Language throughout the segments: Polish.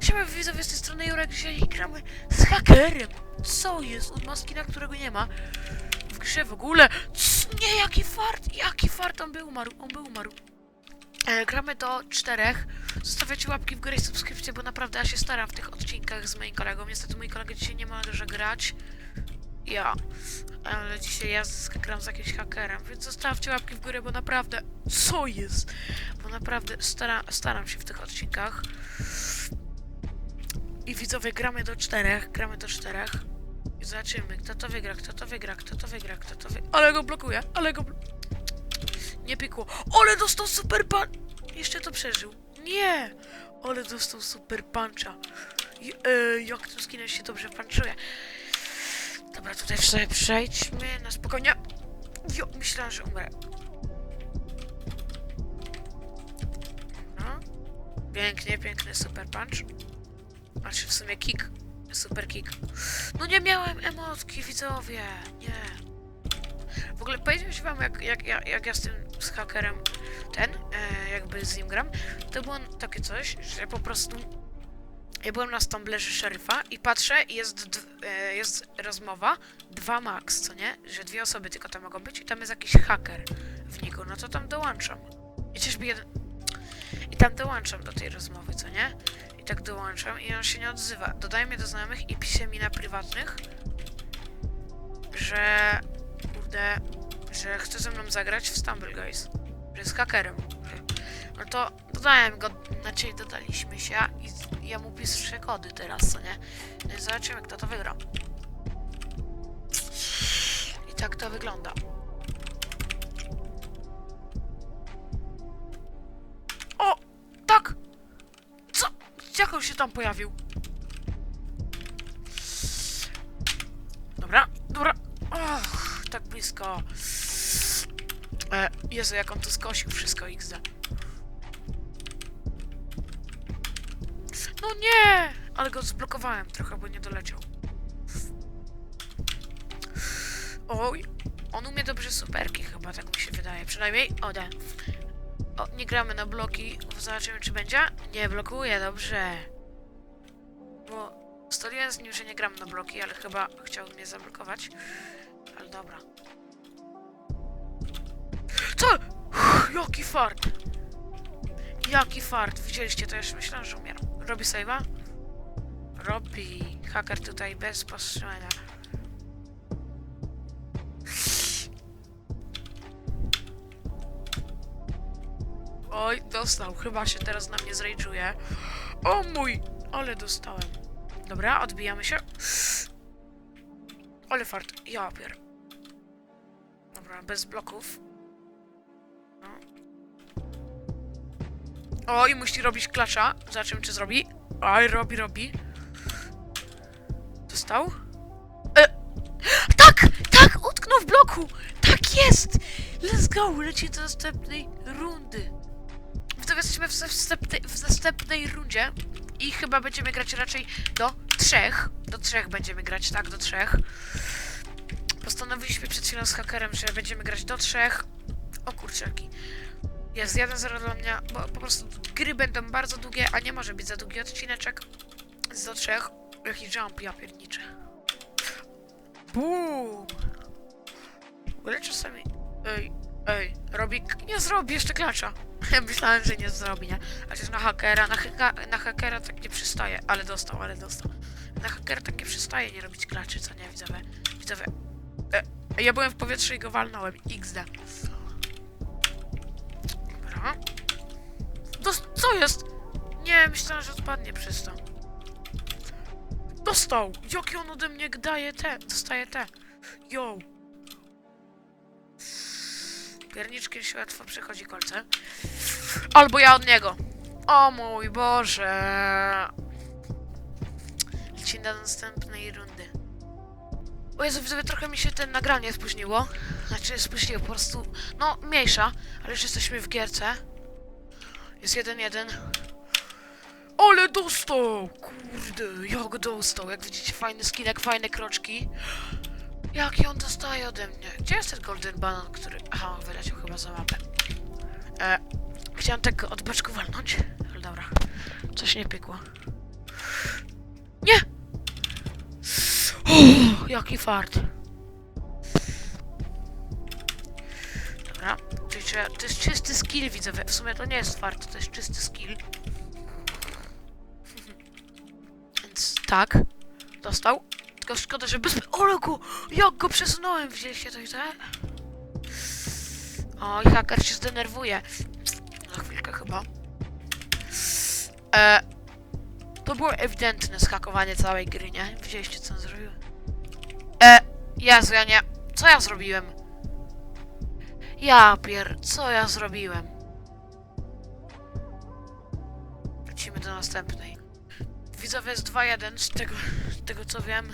Siema widzowie z tej strony Jurek, dzisiaj gramy z hakerem. Co jest? Od maski, na którego nie ma. W grze w ogóle. C nie, jaki fart, jaki fart, on by umarł, on by umarł. E, gramy do czterech. Zostawiacie łapki w górę i subskrypcję, bo naprawdę ja się staram w tych odcinkach z moim kolegą. Niestety mój kolega dzisiaj nie może grać. Ja. Ale dzisiaj ja gram z jakimś hakerem, więc zostawcie łapki w górę, bo naprawdę... Co jest? Bo naprawdę stara, staram się w tych odcinkach. I widzowie, gramy do czterech, gramy do czterech. I zobaczymy, kto to wygra, kto to wygra, kto to wygra, kto to wygra. Ale go blokuje, ale go... Bl nie pikło. Ale dostał super pan... Jeszcze to przeżył. Nie! Ale dostał super puncha. E, jak tym skinem się dobrze punchuje. Dobra, tutaj sobie przejdźmy na spokojnie. Jo, myślałem, że umrę. Dobra. Pięknie, piękny super punch. Znaczy w sumie kick. Super kick. No nie miałem emotki, widzowie. Nie. W ogóle powiedziałem się wam, jak, jak, jak, jak ja z tym z hakerem ten, e, jakby z nim gram, to było takie coś, że po prostu ja byłem na Stumblerze szeryfa i patrzę i jest, e, jest rozmowa, dwa max, co nie? Że dwie osoby tylko tam mogą być i tam jest jakiś haker w niku, no to tam dołączam. I jeden... I tam dołączam do tej rozmowy, co nie? I tak dołączam i on się nie odzywa. Dodaje mnie do znajomych i pisze mi na prywatnych, że... Kurde... Że chce ze mną zagrać w Stumble Guys. Że jest hakerem. No to dodałem go, znaczy dodaliśmy się i ja mu piszę kody teraz, co nie? No i zobaczymy, kto to wygra. I tak to wygląda. Jak on się tam pojawił? Dobra, dobra. Och, tak blisko. E, Jezu, jak on to skosił wszystko XD. No nie! Ale go zblokowałem trochę, bo nie doleciał. Oj, on umie dobrze superki chyba, tak mi się wydaje. Przynajmniej, o da. O, nie gramy na bloki. Zobaczymy, czy będzie. Nie blokuje, dobrze. Bo ustaliłem z nim, że nie gram na bloki, ale chyba chciał mnie zablokować. Ale dobra. Co? Jaki fart! Jaki fart! Widzieliście to? Jeszcze myślałem, że umieram. Robi save'a? Robi. Haker tutaj bez powstrzymania. Oj, dostał. Chyba się teraz na mnie zrejczuje. O mój! Ale dostałem. Dobra, odbijamy się. Ale fart. Ja pier. Dobra, bez bloków. No. Musi robić klacza. Zobaczymy, czy zrobi. Oj, robi, robi. Dostał? E, tak! Tak! Utknął w bloku! Tak jest! Let's go! Leci do następnej rundy. Widzowie, jesteśmy w następnej, w rundzie i chyba będziemy grać raczej do trzech. Do trzech będziemy grać, tak, do trzech. Postanowiliśmy przed chwilą z hakerem, że będziemy grać do trzech. O kurczaki. Jest 1-0 dla mnie, bo po prostu gry będą bardzo długie, a nie może być za długi odcineczek. Z do trzech. Jaki jump, ja pierniczę. W ogóle czasami... Ej, ej, robi... Nie zrobi jeszcze klacza. Myślałem, że nie zrobi, nie? Też na hakera, na, na hakera tak nie przystaje, ale dostał, ale dostał. Na hakera tak nie przystaje nie robić klaczy, co nie, widzowie? Widzowie... E, ja byłem w powietrzu i go walnąłem. XD. Dobra. Dos co jest? Nie, myślałem, że odpadnie przez to. Dostał! Jaki on ode mnie daje te? Dostaje te. Yo! Pierniczkiem się łatwo przechodzi kolce. Albo ja od niego. O mój Boże. Lecimy do następnej rundy. O Jezu, widzowie, trochę mi się ten nagranie spóźniło. Znaczy, spóźniło po prostu. No, mniejsza, ale już jesteśmy w gierce. Jest jeden jeden. Ale dostał! Kurde, jak dostał. Jak widzicie, fajny skinek, fajne kroczki. Jaki on dostaje ode mnie? Gdzie jest ten golden banan, który... Aha, wyleciał chyba za mapę. E, chciałem tego od beczku walnąć, ale dobra. Coś nie pykło. Nie! Uff, jaki fart. Dobra, to jest czysty skill, widzę. W sumie to nie jest fart, to jest czysty skill. Więc tak, dostał. Tylko szkoda, że bez... Ole go! Jak go przesunąłem! Widzieliście to i to? O, i haker się zdenerwuje. Chyba. E, to było ewidentne skakowanie całej gry, nie? Widzieliście co on zrobił? E, Jezu, ja nie... Co ja zrobiłem? Ja pier... Co ja zrobiłem? Wrócimy do następnej. Widzowie jest 2-1 z tego, z tego co wiem.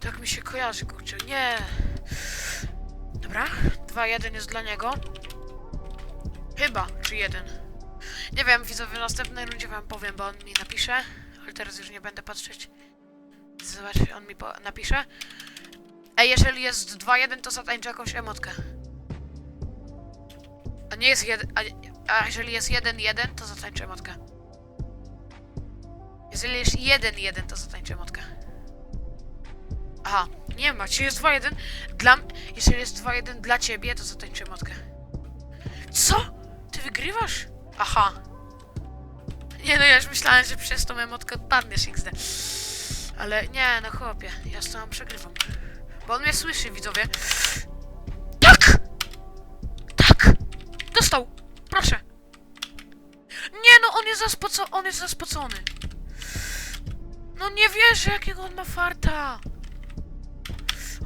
Tak mi się kojarzy, kurczę. Nie! Dobra, 2-1 jest dla niego. Chyba, czy 1. Nie wiem, widzowie, w następnej rundzie wam powiem, bo on mi napisze. Ale teraz już nie będę patrzeć. Zobaczcie, on mi napisze. Ej, jeżeli jest 2-1, to zatańczę jakąś emotkę. A nie jest 1... A, a jeżeli jest 1-1, to zatańczę emotkę. Jeżeli jest 1-1, to zatańczę emotkę. Aha, nie ma. Czy jest 2-1? Dla... Jeżeli jest 2-1 dla ciebie, to zatańczę emotkę. Co? Ty wygrywasz? Aha. Nie no, ja już myślałem, że przez tą emotkę odpadniesz XD. Ale nie, no chłopie, ja z tobą przegrywam. Bo on mnie słyszy, widzowie. Tak! Tak! Dostał! Proszę! Nie no, on jest zaspocony, on jest zaspocony. No nie wierzę, jakiego on ma farta.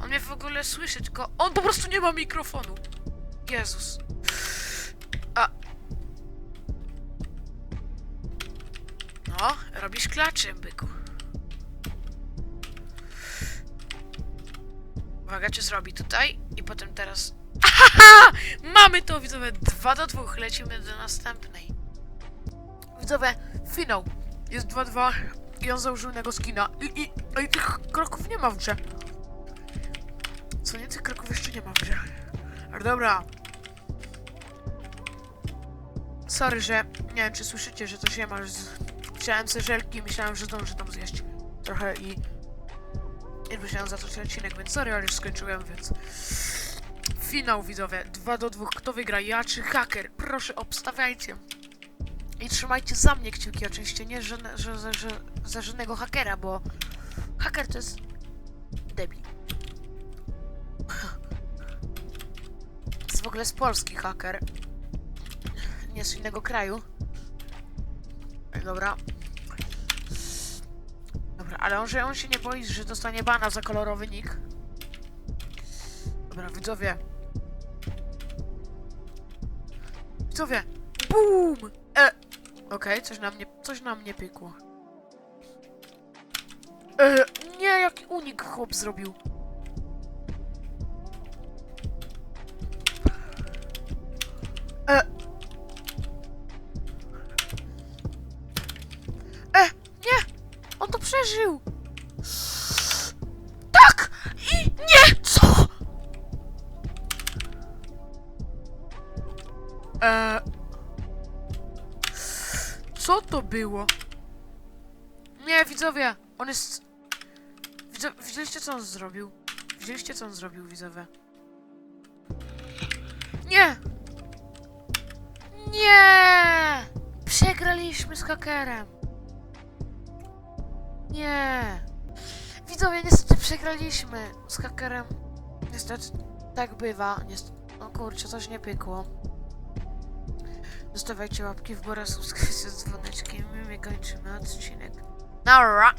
On mnie w ogóle słyszy, tylko on po prostu nie ma mikrofonu. Jezus. No, robisz klaczem, byku. Uwaga, czy zrobi tutaj i potem teraz... Ahaha! Mamy to, widzowie, 2 do 2. Lecimy do następnej. Widzowie, finał. Jest 2-2 i on założył innego skina. I, i, I tych kroków nie ma w grze. Co nie, tych kroków jeszcze nie ma w grze. Ale dobra. Sorry, że nie wiem, czy słyszycie, że to się ma. Z... Chciałem sobie żelki, myślałem, że zdążę tam zjeść trochę i nie musiałem zacząć odcinek, więc sorry, ale już skończyłem, więc... Finał, widzowie. 2 do 2. Kto wygra? Ja czy haker? Proszę, obstawiajcie. I trzymajcie za mnie kciuki, oczywiście. Nie że, że, że, że, za żadnego hakera, bo... Haker to jest... debil. To jest w ogóle z Polski haker. Nie z innego kraju. Dobra. Ale on, że on się nie boi, że dostanie bana za kolorowy nick. Dobra, widzowie. Widzowie! BOOM! E! Okej, coś na mnie, coś na mnie pykło. E, nie, jaki unik chłop zrobił. Co to było? Nie, widzowie, on jest... Widzo... Widzieliście, co on zrobił? Widzieliście, co on zrobił, widzowie? Nie! Nie! Przegraliśmy z hakerem. Nie! Widzowie, niestety przegraliśmy z hakerem. Niestety, tak bywa. Niestety, no kurczę, coś nie pykło. Zostawiajcie łapki w górę, subskrypcję z dzwoneczkiem i my kończymy odcinek. Nara!